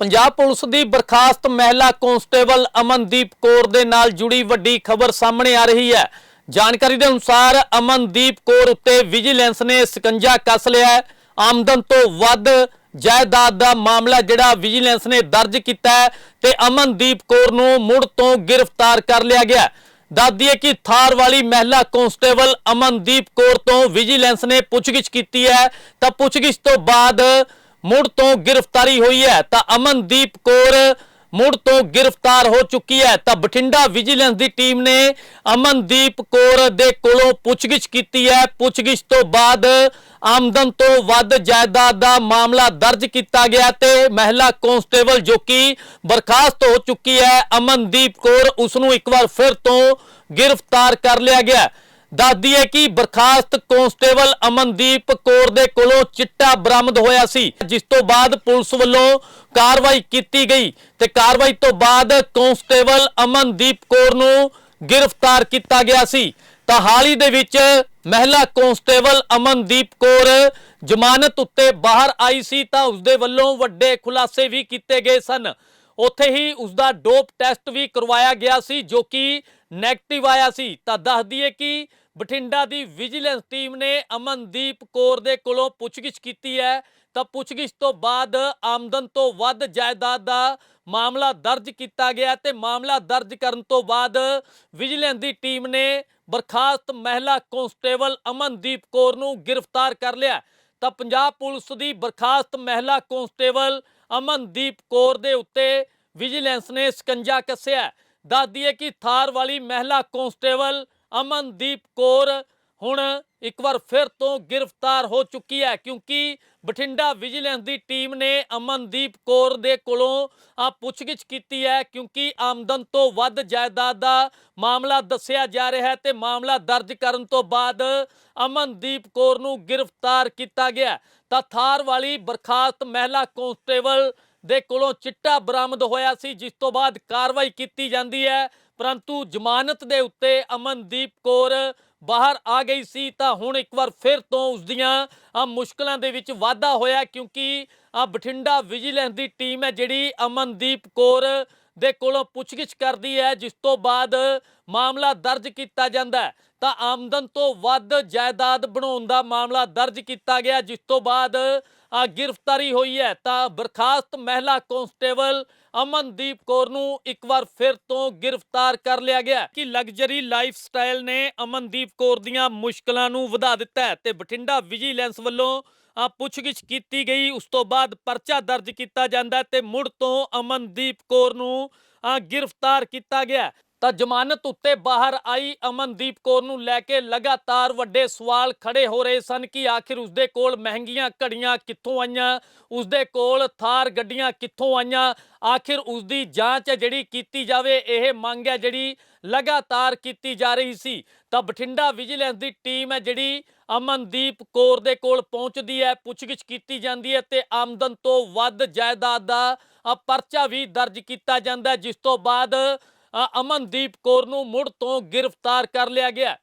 Punjab police ਦੀ ਬਰਖਾਸਤ ਮਹਿਲਾ constable Amandeep Kaur ਦੇ ਨਾਲ ਜੁੜੀ ਵੱਡੀ ਖਬਰ ਸਾਹਮਣੇ ਆ ਰਹੀ ਹੈ। ਜਾਣਕਾਰੀ ਦੇ ਅਨੁਸਾਰ ਅਮਨਦੀਪ ਕੌਰ ਉੱਤੇ ਵਿਜੀਲੈਂਸ ਨੇ ਸਕੰਜਾ ਕੱਸ ਲਿਆ ਹੈ। ਆਮਦਨ ਤੋਂ ਵੱਧ ਜਾਇਦਾਦ ਦਾ ਮਾਮਲਾ ਜਿਹੜਾ ਵਿਜੀਲੈਂਸ ਨੇ ਦਰਜ ਕੀਤਾ ਹੈ ਤੇ ਅਮਨਦੀਪ ਕੌਰ ਨੂੰ ਮੁੜ ਤੋਂ ਗ੍ਰਿਫਤਾਰ ਕਰ ਲਿਆ ਗਿਆ ਹੈ। ਕਿ ਥਾਰ ਵਾਲੀ ਮਹਿਲਾ ਕਾਂਸਟੇਬਲ ਅਮਨਦੀਪ ਕੌਰ ਤੋਂ ਵਿਜੀਲੈਂਸ ਨੇ ਪੁੱਛਗਿੱਛ ਕੀਤੀ ਹੈ। ਤਾਂ ਪੁੱਛਗਿੱਛ ਤੋਂ ਬਾਅਦ ਮੁੜ ਤੋਂ ਗ੍ਰਿਫਤਾਰੀ ਹੋਈ ਹੈ, ਤਾਂ ਅਮਨਦੀਪ ਕੌਰ ਮੁੜ ਤੋਂ ਗ੍ਰਿਫਤਾਰ ਹੋ ਚੁੱਕੀ ਹੈ। ਤਾਂ ਬਠਿੰਡਾ ਵਿਜੀਲੈਂਸ ਦੀ ਟੀਮ ਨੇ ਅਮਨਦੀਪ ਕੌਰ ਦੇ ਕੋਲੋਂ ਪੁੱਛਗਿੱਛ ਕੀਤੀ ਹੈ। ਪੁੱਛਗਿੱਛ ਤੋਂ ਬਾਅਦ ਆਮਦਨ ਤੋਂ ਵੱਧ ਜਾਇਦਾਦ ਦਾ ਮਾਮਲਾ ਦਰਜ ਕੀਤਾ ਗਿਆ ਤੇ ਮਹਿਲਾ ਕਾਂਸਟੇਬਲ ਜੋ ਕਿ ਬਰਖਾਸਤ ਹੋ ਚੁੱਕੀ ਹੈ, ਅਮਨਦੀਪ ਕੌਰ ਉਸ ਨੂੰ ਇੱਕ ਵਾਰ ਫਿਰ ਤੋਂ ਗ੍ਰਿਫਤਾਰ ਕਰ ਲਿਆ ਗਿਆ। ਦੱਸਦੀ ਹੈ ਕਿ ਬਰਖਾਸਤ ਕਾਂਸਟੇਬਲ ਅਮਨਦੀਪ ਕੌਰ ਦੇ ਕੋਲੋਂ ਚਿੱਟਾ ਬਰਾਮਦ ਹੋਇਆ ਸੀ, ਜਿਸ ਤੋਂ ਬਾਅਦ ਪੁਲਿਸ ਵੱਲੋਂ ਕਾਰਵਾਈ ਕੀਤੀ ਗਈ ਤੇ ਕਾਰਵਾਈ ਤੋਂ ਬਾਅਦ ਕਾਂਸਟੇਬਲ ਅਮਨਦੀਪ ਕੌਰ ਨੂੰ ਗ੍ਰਿਫਤਾਰ ਕੀਤਾ ਗਿਆ ਸੀ। ਤਾਂ ਹਾਲ ਹੀ ਦੇ ਵਿੱਚ ਮਹਿਲਾ ਕਾਂਸਟੇਬਲ ਅਮਨਦੀਪ ਕੌਰ ਜ਼ਮਾਨਤ ਉੱਤੇ ਬਾਹਰ ਆਈ ਸੀ, ਤਾਂ ਉਸ ਦੇ ਵੱਲੋਂ ਵੱਡੇ ਖੁਲਾਸੇ ਵੀ ਕੀਤੇ ਗਏ ਸਨ। ਉੱਥੇ ਹੀ ਉਸ ਦਾ ਡੋਪ ਟੈਸਟ ਵੀ ਕਰਵਾਇਆ ਗਿਆ ਸੀ, ਜੋ ਕਿ ਨੈਗੇਟਿਵ ਆਇਆ ਸੀ, ਤਾਂ ਦੱਸ ਦਈਏ ਕਿ ਬਠਿੰਡਾ ਦੀ ਵਿਜੀਲੈਂਸ ਟੀਮ ਨੇ ਅਮਨਦੀਪ ਕੌਰ ਦੇ ਕੋਲੋਂ ਪੁੱਛਗਿੱਛ ਕੀਤੀ ਹੈ। ਤਾਂ ਪੁੱਛਗਿੱਛ ਤੋਂ ਬਾਅਦ ਆਮਦਨ ਤੋਂ ਵੱਧ ਜਾਇਦਾਦ ਦਾ ਮਾਮਲਾ ਦਰਜ ਕੀਤਾ ਗਿਆ ਤੇ ਮਾਮਲਾ ਦਰਜ ਕਰਨ ਤੋਂ ਬਾਅਦ ਵਿਜੀਲੈਂਸ ਦੀ ਟੀਮ ਨੇ ਬਰਖਾਸਤ ਮਹਿਲਾ ਕਾਂਸਟੇਬਲ ਅਮਨਦੀਪ ਕੌਰ ਨੂੰ ਗ੍ਰਿਫਤਾਰ ਕਰ ਲਿਆ। ਤਾਂ ਪੰਜਾਬ ਪੁਲਿਸ ਦੀ ਬਰਖਾਸਤ ਮਹਿਲਾ ਕਾਂਸਟੇਬਲ ਅਮਨਦੀਪ ਕੌਰ ਦੇ ਉੱਤੇ ਵਿਜੀਲੈਂਸ ਨੇ ਸਕੰਜਾ ਕੱਸਿਆ। ਦੱਸ ਦਈਏ ਕਿ ਥਾਰ ਵਾਲੀ ਮਹਿਲਾ ਕਾਂਸਟੇਬਲ ਅਮਨਦੀਪ ਕੌਰ ਹੁਣ ਇੱਕ ਵਾਰ ਫਿਰ ਤੋਂ ਗ੍ਰਿਫਤਾਰ ਹੋ ਚੁੱਕੀ ਹੈ ਕਿਉਂਕਿ ਬਠਿੰਡਾ ਵਿਜੀਲੈਂਸ ਦੀ ਟੀਮ ਨੇ ਅਮਨਦੀਪ ਕੌਰ ਦੇ ਕੋਲੋਂ ਆ ਪੁੱਛਗਿੱਛ ਕੀਤੀ ਹੈ ਕਿਉਂਕਿ ਆਮਦਨ ਤੋਂ ਵੱਧ ਜਾਇਦਾਦ ਦਾ ਮਾਮਲਾ ਦੱਸਿਆ ਜਾ ਰਿਹਾ ਹੈ ਤੇ ਮਾਮਲਾ ਦਰਜ ਕਰਨ ਤੋਂ ਬਾਅਦ ਅਮਨਦੀਪ ਕੌਰ ਨੂੰ ਗ੍ਰਿਫਤਾਰ ਕੀਤਾ ਗਿਆ ਤਾਂ ਥਾਰ ਵਾਲੀ ਬਰਖਾਸਤ ਮਹਿਲਾ ਕਾਂਸਟੇਬਲ ਦੇ ਕੋਲੋਂ ਚਿੱਟਾ ਬਰਾਮਦ ਹੋਇਆ ਸੀ, ਜਿਸ ਤੋਂ ਬਾਅਦ ਕਾਰਵਾਈ ਕੀਤੀ ਜਾਂਦੀ ਹੈ। ਪਰੰਤੂ ਜ਼ਮਾਨਤ ਦੇ ਉੱਤੇ ਅਮਨਦੀਪ ਕੌਰ ਬਾਹਰ ਆ ਗਈ ਸੀ, ਤਾਂ ਹੁਣ ਇੱਕ ਵਾਰ ਫਿਰ ਤੋਂ ਉਸ ਦੀਆਂ ਮੁਸ਼ਕਲਾਂ ਦੇ ਵਿੱਚ ਵਾਧਾ ਹੋਇਆ, ਕਿਉਂਕਿ ਬਠਿੰਡਾ ਵਿਜੀਲੈਂਸ ਦੀ ਟੀਮ ਹੈ, ਜਿਹੜੀ ਅਮਨਦੀਪ ਕੌਰ ਦੇ ਕੋਲੋਂ ਪੁੱਛਗਿੱਛ ਕਰਦੀ ਹੈ, ਜਿਸ ਤੋਂ ਬਾਅਦ ਮਾਮਲਾ ਦਰਜ ਕੀਤਾ ਜਾਂਦਾ ਹੈ। ਤਾਂ ਆਮਦਨ ਤੋਂ ਵੱਧ ਜਾਇਦਾਦ ਬਣਾਉਣ ਦਾ ਮਾਮਲਾ ਦਰਜ ਕੀਤਾ ਗਿਆ, ਜਿਸ ਤੋਂ ਬਾਅਦ ਆ ਗ੍ਰਿਫਤਾਰੀ ਹੋਈ ਹੈ। ਤਾਂ ਬਰਖਾਸਤ ਮਹਿਲਾ ਕਾਂਸਟੇਬਲ ਅਮਨਦੀਪ ਕੌਰ ਨੂੰ ਇੱਕ ਵਾਰ ਫਿਰ ਤੋਂ ਗ੍ਰਿਫਤਾਰ ਕਰ ਲਿਆ ਗਿਆ ਕਿ ਲਗਜ਼ਰੀ ਲਾਈਫ ਸਟਾਈਲ ਨੇ ਅਮਨਦੀਪ ਕੌਰ ਦੀਆਂ ਮੁਸ਼ਕਲਾਂ ਨੂੰ ਵਧਾ ਦਿੱਤਾ ਤੇ ਬਠਿੰਡਾ ਵਿਜੀਲੈਂਸ ਵੱਲੋਂ ਪੁੱਛਗਿੱਛ ਕੀਤੀ ਗਈ, ਉਸ ਤੋਂ ਬਾਅਦ ਪਰਚਾ ਦਰਜ ਕੀਤਾ ਜਾਂਦਾ ਤੇ ਮੁੜ ਤੋਂ ਅਮਨਦੀਪ ਕੌਰ ਨੂੰ ਆ ਗ੍ਰਿਫਤਾਰ ਕੀਤਾ ਗਿਆ। ਤਾਂ ਜ਼ਮਾਨਤ ਉੱਤੇ ਬਾਹਰ ਆਈ ਅਮਨਦੀਪ ਕੌਰ ਨੂੰ ਲੈ ਕੇ ਲਗਾਤਾਰ ਵੱਡੇ ਸਵਾਲ ਖੜੇ ਹੋ ਰਹੇ ਸਨ ਕਿ ਆਖਿਰ ਉਸਦੇ ਕੋਲ ਮਹਿੰਗੀਆਂ ਘੜੀਆਂ ਕਿੱਥੋਂ ਆਈਆਂ, ਉਸਦੇ ਕੋਲ ਥਾਰ ਗੱਡੀਆਂ ਕਿੱਥੋਂ ਆਈਆਂ, ਆਖਿਰ ਉਸਦੀ ਜਾਂਚ ਹੈ ਜਿਹੜੀ ਕੀਤੀ ਜਾਵੇ, ਇਹ ਮੰਗ ਹੈ ਜਿਹੜੀ ਲਗਾਤਾਰ ਕੀਤੀ ਜਾ ਰਹੀ ਸੀ। ਤਾਂ ਬਠਿੰਡਾ ਵਿਜੀਲੈਂਸ ਦੀ ਟੀਮ ਹੈ ਜਿਹੜੀ ਅਮਨਦੀਪ ਕੌਰ ਦੇ ਕੋਲ ਪਹੁੰਚਦੀ ਹੈ, ਪੁੱਛਗਿੱਛ ਕੀਤੀ ਜਾਂਦੀ ਹੈ ਤੇ ਆਮਦਨ ਤੋਂ ਵੱਧ ਜਾਇਦਾਦ ਦਾ ਪਰਚਾ ਵੀ ਦਰਜ ਕੀਤਾ ਜਾਂਦਾ ਜਿਸ ਤੋਂ ਬਾਅਦ ਅਮਨਦੀਪ ਕੌਰ ਨੂੰ ਮੁੜ ਤੋਂ ਗ੍ਰਿਫਤਾਰ ਕਰ ਲਿਆ ਗਿਆ।